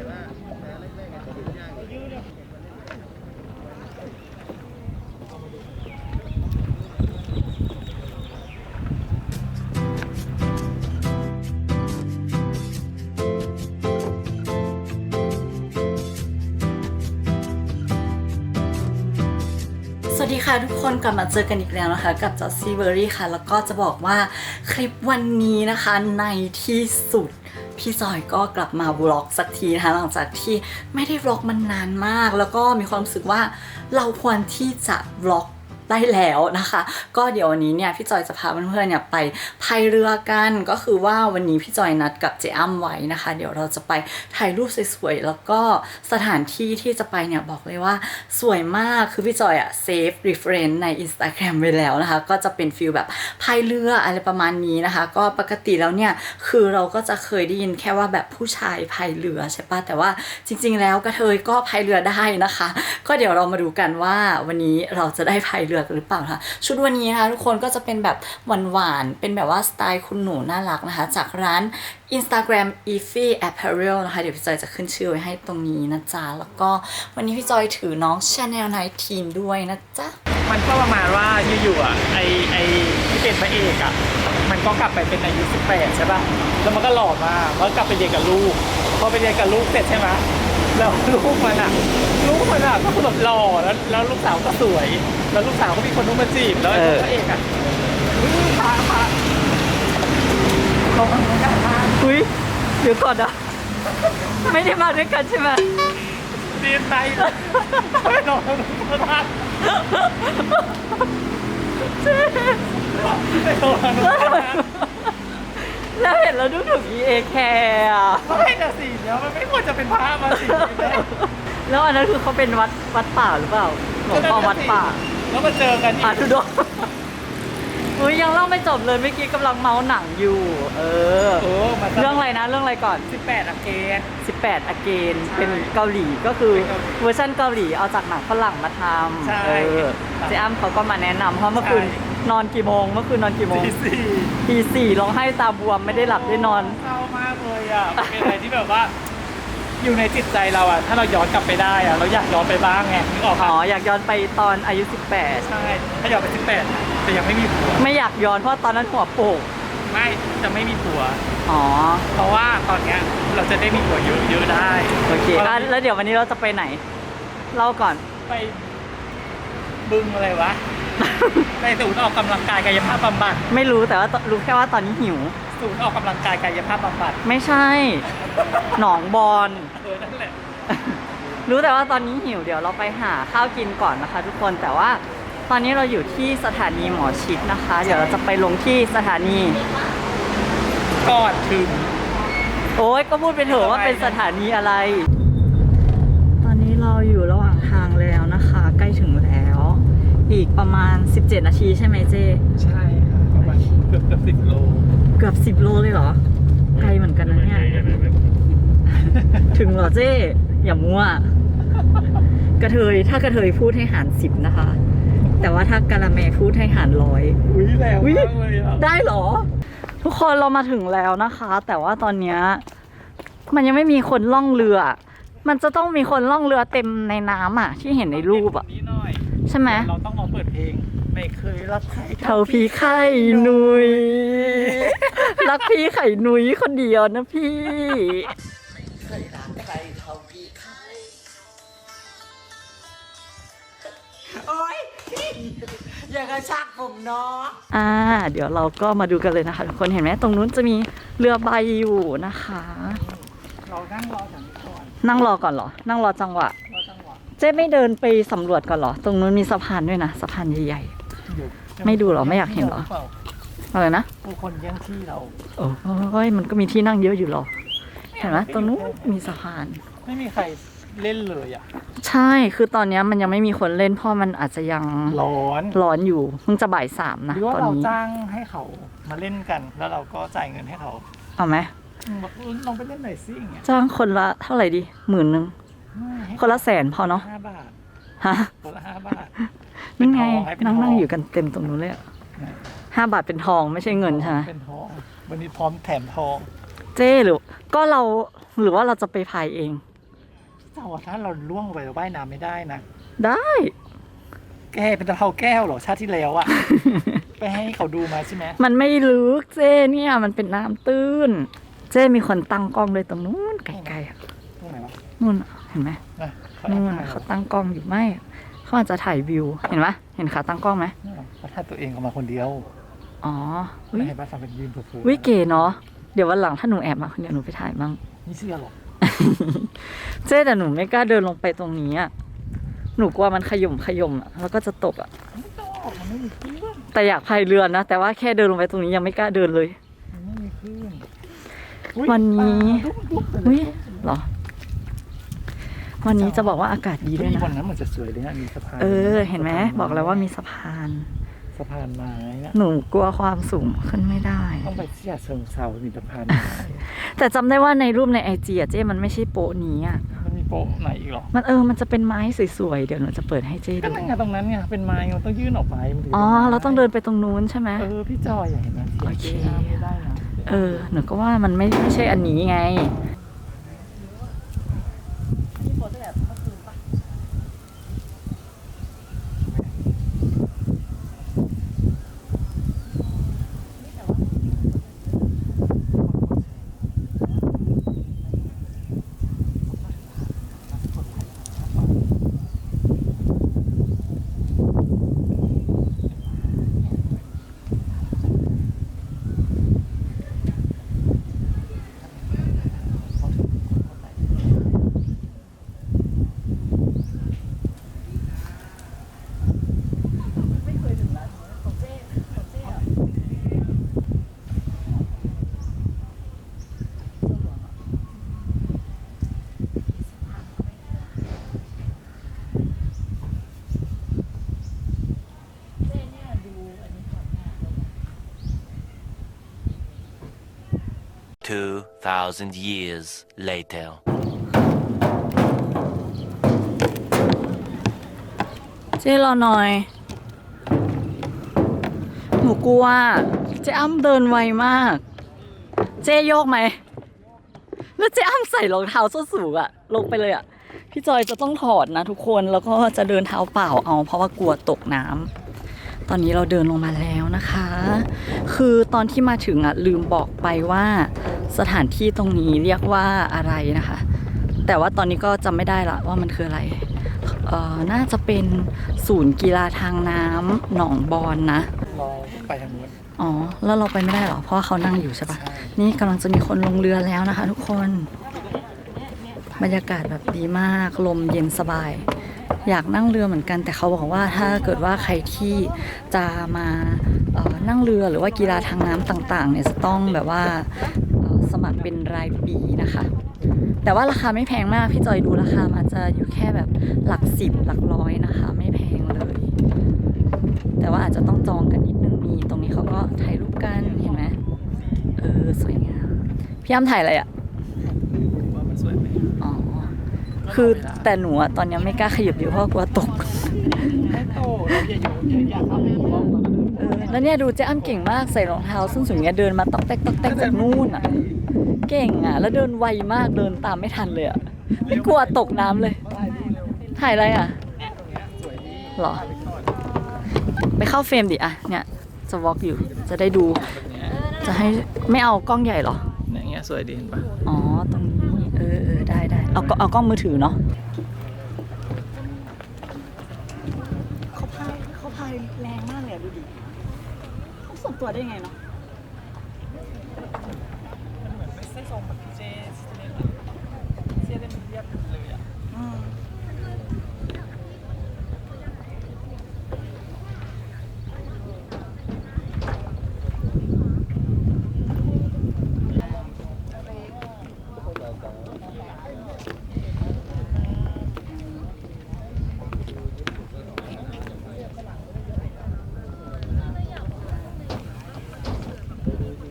สวัสดีค่ะทุกคนกลับมาเจอกันอีกแล้วนะคะ กับจอซี่เบอรี่ค่ะ แล้วก็จะบอกว่าคลิปวันนี้นะคะในที่สุด พี่จอยก็กลับมาบล็อกสักทีนะคะหลังจากที่ไม่ได้บล็อกมันนานมาก แล้วก็มีความรู้สึกว่าเราควรที่จะบล็อก ได้แล้วนะคะ ก็เดี๋ยววันนี้เนี่ยพี่จอยจะพาเพื่อนๆเนี่ยไปพายเรือกันก็คือว่าวันนี้พี่จอยนัดกับเจอ้ำไว้นะคะ เดี๋ยวเราจะไปถ่ายรูปสวยๆแล้วก็สถานที่ที่จะไปเนี่ยบอกเลยว่าสวยมากคือพี่จอยอะเซฟ reference ใน Instagram ไว้แล้วนะคะ ก็จะเป็นฟิลแบบพายเรืออะไรประมาณนี้นะคะ ก็ปกติแล้วเนี่ยคือเราก็จะเคยได้ยินแค่ว่าแบบผู้ชายพายเรือใช่ปะแต่ว่าจริง ๆ แล้วกระเทยก็พายเรือได้นะคะ ก็เดี๋ยวเรามาดูกันว่าวันนี้เราจะได้พายเรือกันหรือเปล่าคะชุดวันนี้นะคะทุกคนก็จะเป็นแบบหวานๆเป็นแบบว่าสไตล์คุณหนูน่ารักนะคะ จากร้าน Instagram Effy Apparel นะคะ เดี๋ยวพี่จอยจะขึ้นชื่อไว้ให้ตรงนี้นะจ๊ะ แล้วก็วันนี้พี่จอยถือน้อง Chanel 19ด้วยนะจ๊ะ มันก็ประมาณว่าอยู่ๆอะไอไอที่เป็นพระเอกอะ มันก็กลับไปเป็นอายุ 18 ใช่ป่ะ แล้วมันก็หล่อมากแล้วกลับไปเรียนกับลูก พอไปเรียนกับลูกเสร็จใช่ไหม แล้วลูกมันอะลูกมันอะก็คือแบบหล่อแล้วแล้วลูกสาวก็สวย แล้วลูกสาวก็มีคนนู้นมาจีบแล้วไอ้เออพระเอกอะอุ๊ยพาพาลงมาลงกันมา อุ้ยเดี๋ยวก่อนนะไม่ได้มาด้วยกันใช่ไหมดีใจเลยไม่นอนไม่ทันไม่นอนไม่ทั นแล้วเห็นแล้วนึกถึง EA Care อะไม่แต่สีเนี้ยมันไม่ควรจะเป็นผ้ามาสีนี้นะแล้วอันนั้นคือเขาเป็นวัดวัดป่าหรือเปล่าหลวงพ่อวัดป่า แล้วมาเจอกันอีอะกทุดง อุ้ยยังเล่าไม่จบเลยเมื่อกี้กำลังเมาส์หนังอยู่ เออ โอ้มาเรื่องอะไรนะเรื่องอะไรก่อน สิบแปดอะเกน 18อเกนเป็นเกาหลีก็คือเป็นเกาหลีเวอร์ชันเกาหลีเอาจากหนังฝรั่งมาทใช่ำเออเจ๊อ้ำเขาก็มาแนะนำเพราะเมื่อคืนใช่ นอนกี่โมงเมื่อคืนนอนกี่โมงสีสี่ตีสี่ร้องไห้ตาบวมไม่ได้หลับได้นอน เศร้ามากเลยอะมันเป็นอะไรที่แบบว่า อยู่ในจิตใจเราอะถ้าเราย้อนกลับไปได้อะเราอยากย้อนไปบ้างไงนึกออกอ๋ปะออยากย้อนไปตอนอายุ ใช่ถ้าย้อนไปสิบแปดแต่ยังไม่มีผัว18 ไม่อยากย้อนเพราะตอนนั้นหัวโปกไม่จะไม่มีผัว อ๋อเพราะว่าตอนเนี้ยเราจะได้มีผัวเยอะเยอะๆได้โอเคอะแล้วเดี๋ยววันนี้เราจะไปไหนเล่าก่อนไปบึงอะไรวะ ไปศูนย์ออกกำลังกายกายภาพบำบัดไม่รู้แต่ว่ารู้แค่ว่าตอนนี้หิว ศูนย์ออกกำลังกายกายภาพบำบัดไม่ใช่ หนองบอล เออนั่นแหละรู้แต่ว่าตอนนี้หิวเดี๋ยวเราไปหาข้าวกินก่อนนะคะ ทุกคนแต่ว่าตอนนี้เราอยู่ที่สถานีหมอชิดนะคะ เดี๋ยวเราจะไปลงที่สถานี ก่อนถึง โอ้ยก็พูดไปเถอะว่าเป็นสถานีอะไร ตอนนี้เราอยู่ระหว่างทางแล้วนะคะใกล้ถึงแล้ว อีกประมาณ 17 นาทีใช่ไหมเจใช่ค่ะประมาณเกือบเกือบสิบโลเกือบ 10 โลเลยเหรอ ไกลเหมือนกันนะเนี่ย ถึงเหรอเจ้อย่ามั่ว กระเทยถ้ากระเทยพูดให้หารสิบนะคะ แต่ว่าถ้ากะละแมพูดให้หารร้อย อุ้ยแรงอุ๊ยมากเลยอะได้เหรอ ทุกคนเรามาถึงแล้วนะคะ แต่ว่าตอนเนี้ยมันยังไม่มีคนล่องเรือ มันจะต้องมีคนล่องเรือเต็มในน้ำอะ ที่เห็นในรูปอะนิดหน่อย ใช่ไหมเราต้องลองเปิดเพลง ไม่เคยรักใครเท่าพี่ไข่หนุยรักพี่ไข่หนุยคนเดียวนะพี่โอ๊ยอย่ากระชากผมเนาะอ่า เดี๋ยวเราก็มาดูกันเลยนะคะทุกคนเห็นไหมตรงนู้นจะมีเรือใบอยู่นะคะ เรานั่งรอแถวนี้ก่อนนั่งรอก่อนเหรอ นั่งรอจังหวะรอจังหวะ เจ๊ไม่เดินไปสำรวจก่อนเหรอ ตรงนู้นมีสะพานด้วยนะสะพานใหญ่อยู่ไม่ดูเหรอไม่อยากเห็นเหรอปล่าๆอะไรนะผู้คนแย่งที่เราโอ้ยมันก็มีที่นั่งเยอะอยู่หรอเห็นไหมตรงนู้นมีสะพาน ไม่มีใครเล่นเลยอะ ใช่คือตอนเนี้ยมันยังไม่มีคนเล่นเพราะมันอาจจะยังร้อนร้อนอยู่เพิ่งจะบ่ายสามนะหรือว่าตอนเรานี้จ้างให้เขามาเล่นกัน แล้วเราก็จ่ายเงินให้เขาเอาไหมอืมบอกเออลองไปเล่นหน่อยสิอย่างเงี้ยจ้างคนละเท่าไหร่ดีหมื่นหนึ่งให้ คนละแสนพอเนาะห้าบาทฮะคนละห้าบาทนี่ไงเป็นทองให้เป็นนั่งทองนั่งอยู่กันเต็มตรงนู้นเลยอะห้าบาทเป็นทองไม่ใช่เงินใช่ไหมเป็นทองวันนี้พร้อมแถมทอง เจ้หรือก็เราหรือว่าเราจะไปพายเองเจ้าว่าถ้าเราล่วงลงไปเราว่ายน้ำไม่ได้นะ ได้ แกเป็นตะเภาแก้วเหรอชาติที่แล้วอะไปให้เขาดูมาใช่ไหมมันไม่ลึกเจ้เนี่ยมันเป็นน้ำตื้น เจ้มีคนตั้งกล้องเลยตรงนู้นไกลๆอะตรงไหนวะนู่นอะ เห็นไหมนะเขานู่นถ่าอะยเขาตั้งกล้องอยู่ไม่เขาอาจจะถ่ายวิว เห็นไหมเห็นขาตั้งกล้องไหมเขาถ่ายตัวเองออกมาคนเดียว อ๋อวิไม่เห็นป่ะทำเป็นยืนเผลอๆวิเก๋เนาะเดี๋ยววันหลังถ้าหนูแอบมาคนเดียวหนูไปถ่ายมั่งนี่เสื้อหรอเจ๊แต่หนูไม่กล้าเดินลงไปตรงนี้อะหนูกลัวมันขย่มขย่มอะแล้วก็จะตกอะไม่ต้องออกมันไม่มีคลื่นแต่อยากพายเรือนะ แต่ว่าแค่เดินลงไปตรงนี้ยังไม่กล้าเดินเลยมันไม่มีคลื่นวันนี้อุ๊อุ้ยยเหรอ วันนี้จะบอกว่าอากาศดีด้วยนะวันนั้นเหมือนจะสวยเลยนะมีสะพานเออ เห็นไหมบอกแล้วว่ามีสะพานสะพานไม้นะหนูกลัวความสูงขึ้นไม่ได้ต้องไปที่ฉะเชิงเซามีสะพานไม้แต่จำได้ว่าในรูปในไอจีอะเจ๊มันไม่ใช่โป๊ะนี้อะมันมีโป๊ะไหนอีกเหรอมันเออมันจะเป็นไม้สวยๆเดี๋ยวหนูจะเปิดให้เจ๊ก็ดูนั่นไงตรงนั้นไงเป็นไม้มันต้องยื่นออกไปมันถึงอ๋อจะไม้เราต้องเดินไปตรงนู้นใช่ไหมเออพี่จอยอย่าเห็นไหมโอเคสียงไม่ได้นะเออหนูก็ว่ามันไม่ไม่ใช่อันนี้ไง 2,000 years later. เจ๊รอหน่อย หนูกลัว เจ๊อ้ำเดินไวมาก เจ๊โยกไหม แล้วเจ๊อ้ำใส่รองเท้าส้นสูงอะลงไปเลยอะพี่จอยจะต้องถอดนะทุกคนแล้วก็จะเดินเท้าเปล่าเอา เพราะว่ากลัวตกน้ำตอนนี้เราเดินลงมาแล้วนะคะ คือตอนที่มาถึงอะลืมบอกไปว่า สถานที่ตรงนี้เรียกว่าอะไรนะคะ แต่ว่าตอนนี้ก็จำไม่ได้ละว่ามันคืออะไรเอ่อน่าจะเป็นศูนย์กีฬาทางน้ำหนองบอนนะ รอไปทางนู้นอ๋อ แล้วเราไปไม่ได้เหรอ เพราะว่าเขานั่งอยู่ใช่ปะนี่กำลังจะมีคนลงเรือแล้วนะคะ ทุกคน บรรยากาศแบบดีมาก ลมเย็นสบาย อยากนั่งเรือเหมือนกัน แต่เขาบอกว่าถ้าเกิดว่าใครที่จะมาเอ่อนั่งเรือหรือว่ากีฬาทางน้ำต่างๆเนี่ยจะต้องแบบว่าเอ่อ สมัครเป็นรายปีนะคะ แต่ว่าราคาไม่แพงมาก พี่จอยดูราคามันจะอยู่แค่แบบหลักสิบหลักร้อยนะคะ ไม่แพงเลย แต่ว่าอาจจะต้องจองกันนิดนึงนี่ตรงนี้เขาก็ถ่ายรูปกันเห็นไหมเออสวยงามพี่อ้ำถ่ายอะไรอะว่ามันสวยไหมอ๋อคือแต่หนูอะตอนยังไม่กล้าขยับอยู่เพราะกลัวตกไม่โตเราอย่าอยู่อย่าอย่าเข้าไปถูกต้องก่อนเออแล้วเนี่ยดูเจ๊อ้ำเก่งมากใส่รองเท้าส้นสูงเนี่ยเดินมาตอกแตกตอกแตกจากนู่นอะ เก่งอะ แล้วเดินไวมากเดินตามไม่ทันเลยอะไม่กลัวตกน้ำเลย ถ่ายอะไรอะสวยดีหรอ ไปเข้าเฟรมดิอะ เนี่ยจะวอล์กอยู่จะได้ดู จะให้ไม่เอากล้องใหญ่เหรออย่างเงี้ยสวยดีเห็นปะอ๋อตรงนี้เออเออได้ได้เอาก็เอากล้องมือถือเนาะเขาพายเขาพายแรงมากเลยอะดูดิเขาส่งตัวได้ไงเนาะ มันเหมือนไม่ใช่ทรงแบบเจสเนี่ยเจสเนี่ยมันเรียบเลยอะ อืม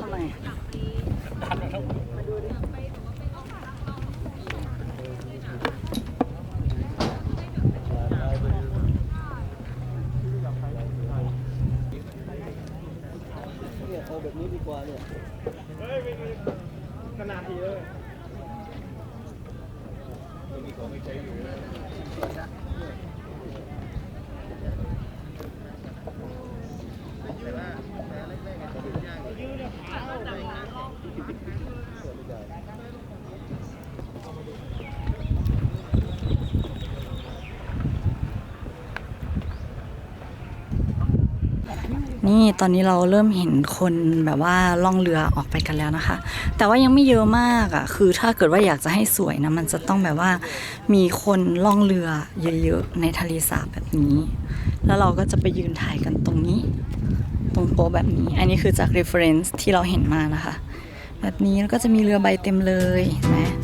ทำไม นานทีเลย นี่ตอนนี้เราเริ่มเห็นคนแบบว่าล่องเรือออกไปกันแล้วนะคะ แต่ว่ายังไม่เยอะมากอะ่ะ คือถ้าเกิดว่าอยากจะให้สวยนะมันจะต้องแบบว่ามีคนล่องเรือเยอะๆในทะเลสาบแบบนี้ แล้วเราก็จะไปยืนถ่ายกันตรงนี้ ตรงโป๊ะแบบนี้ อันนี้คือจาก reference ที่เราเห็นมานะคะ แบบนี้แล้วก็จะมีเรือใบเต็มเลยนไ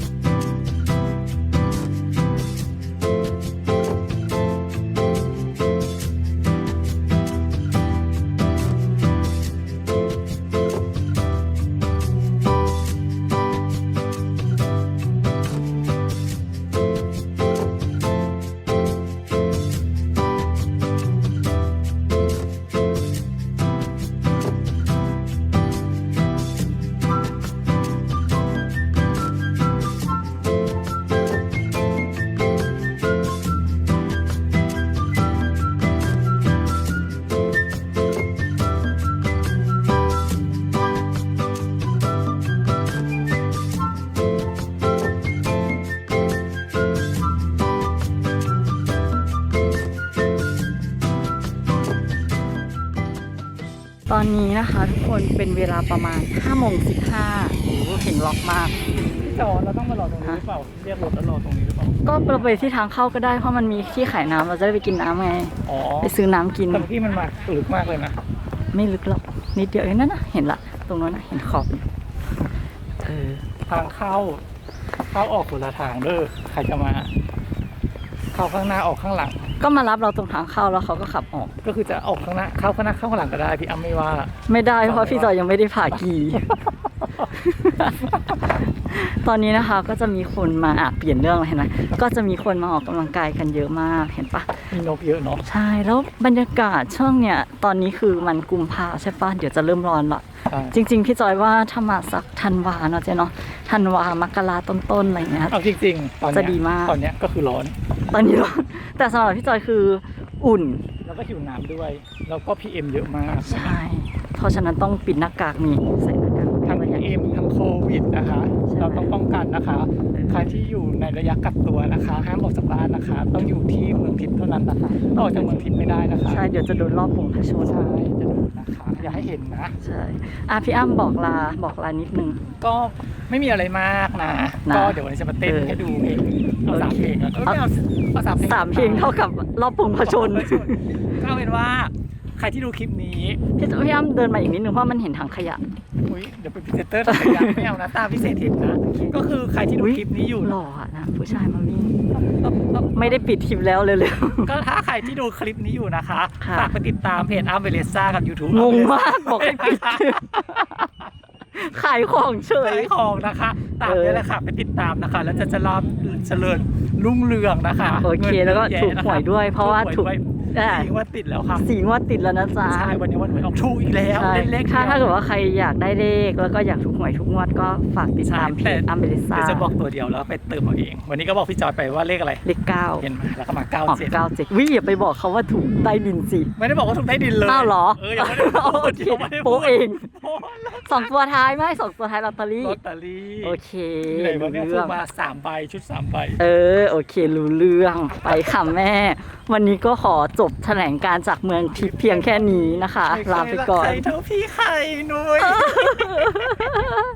นนี้นะคะทุกคนเป็นเวลาประมาณ5โมง15โอ้โหเห็นล็อกมากพี่จอเราต้องมารอตรงนี้หรือเปล่าเรียกรถแล้วรอตรงนี้หรือเปล่าก็เราไปที่ทางเข้าก็ได้เพราะมันมีที่ขายน้ำเราจะได้ไปกินน้ำไง อ๋อไปซื้อน้ำกิน แต่เมื่อกี้มันมาลึกมากเลยนะไม่ลึกหรอกนิดเดียวเองนั่นนะเห็นละ ตรงนั้นนะเห็นขอบอยู่เออทางเข้า เข้าออกคนละทางเด้อใครจะมา เข้าข้างหน้าออกข้างหลัง ก็มารับเราตรงทางเข้าแล้วเขาก็ขับออก ก็คือจะออกข้างหน้าเข้าข้างหน้าเข้าข้างหลังก็ได้พี่อ้ำไม่ว่า ไม่ได้เพราะพี่จอยยังไม่ได้ผ่ากี ตอนนี้นะคะก็จะมีคนมาอะเปลี่ยนเรื่องเลยเห็นไหมก็จะมีคนมาออกกำลังกายกันเยอะมากเห็นปะมีนกเยอะเนาะใช่แล้วบรรยากาศช่วงเนี้ยตอนนี้คือมันกุมภาใช่ปะเดี๋ยวจะเริ่มร้อนละใช่จริง ๆ พี่จอยว่าถ้ามาสักธันวาเนาะเจ๊เนาะธันวามกราต้นๆอะไรเงี้ยเอาจริงๆตอนเนี้ยจะดีมากตอนเนี้ยก็คือร้อน ตอนนี้ร้อน แต่สำหรับพี่จอยคืออุ่น แล้วก็หิวน้ำด้วย แล้วก็ PM เยอะมาก ใช่ เพราะฉะนั้นต้องปิดหน้ากากนี่ใส่ หน้ากากทั้งระยะ PM ทั้งโควิดนะคะใช่เราต้องป้องกันนะคะเออใครที่อยู่ในระยะกักตัวนะคะ ห้ามออกจากบ้านนะคะ ต้องอยู่ที่เมืองทิพย์เท่านั้นนะคะต้องออกจากเมืองทิพย์ไม่ได้นะคะ ใช่ เดี๋ยวจะโดนรอบวงพระชนใช่จะโดนนะคะ อย่าให้เห็นนะ ใช่อะพี่อ้ำบอกลาบอกลานิดนึง ก็ไม่มีอะไรมากนะนะก็เดี๋ยววันนี้จะมาเต้นเออให้ดูเพลงเอาสามเพลงแล้วก็ไม่เอาเอาสามเพลงสามเพลงเท่ากับรอบวงพระชนก็เอาเป็นว่า ใครที่ดูคลิปนี้พี่พี่อ้ำเดินมาอีกนิดนึงเพราะมันเห็นถังขยะอุ้ยเดี๋ยวเป็นพรีเซนเตอร์ถังขยะไม่เอานะตาพิเศษเห็นนะก็คือใครที่ดูคลิปนี้อยู่หล่ออะนะผู้ชายมาวิ่งก็ก็ไม่ได้ปิดคลิปแล้วเลยเลยก็ถ้าใครที่ดูคลิปนี้อยู่นะคะค่ะฝากไปติดตามเพจอัมเบเลซ่ากับ YouTube งงมากบอกให้ปิด ขายของเฉย ขายของนะคะ ตามนี้แหละค่ะ ไปติดตามนะคะ แล้วจะจะรับเจริญรุ่งเรืองนะคะโอเคงินแล้วก็เยอะถูกนะคะหวยด้วย เพราะว่าถูกหวยอ่าด้วยสี่งว่าติดแล้วค่ะสีงวดติดแล้วนะจ๊ะใช่วันนี้วันหวยออกถูกอีกแล้วใช่เล่นเลขถ้าดียวถ้าเกิดว่าใครอยากได้เลขแล้วก็อยากถูกหวยทุกงวดก็ฝากติดตามเพใช่จแต่อัมเบลิซ่าเดี๋ยวจะบอกตัวเดียวแล้วไปเติมเอาเอง วันนี้ก็บอกพี่จอยไปว่าเลขอะไรเลขเก้าเห็นไหมแล้วก็มาเก้าออกเจ็ดเก้าเจ็ดวิอย่าไปบอกเขาว่าถูกใต้ดินสิไม่ได้บอกว่าถูกใต้ดินเลยอ้าวเหรอเออยังไม่ได้พูดโอเคยังไม่ได้พูโป๊ะดเองโป๊ะ สองตัวท้ายไม่สองตัวท้ายลอตเตอรี่ลอตเตอรี่โอเคไหนวันนี้รู้ถูเรื่อกงมาสามใบชุดสามใบเออโอเครู้เรื่องไปค่ะแม่ วันนี้ก็ขอจบแถลงการจากเมืองทิพย์เพียงแค่นี้นะคะ ลาไปก่อนใครเท่าพี่ไข่นุ้ย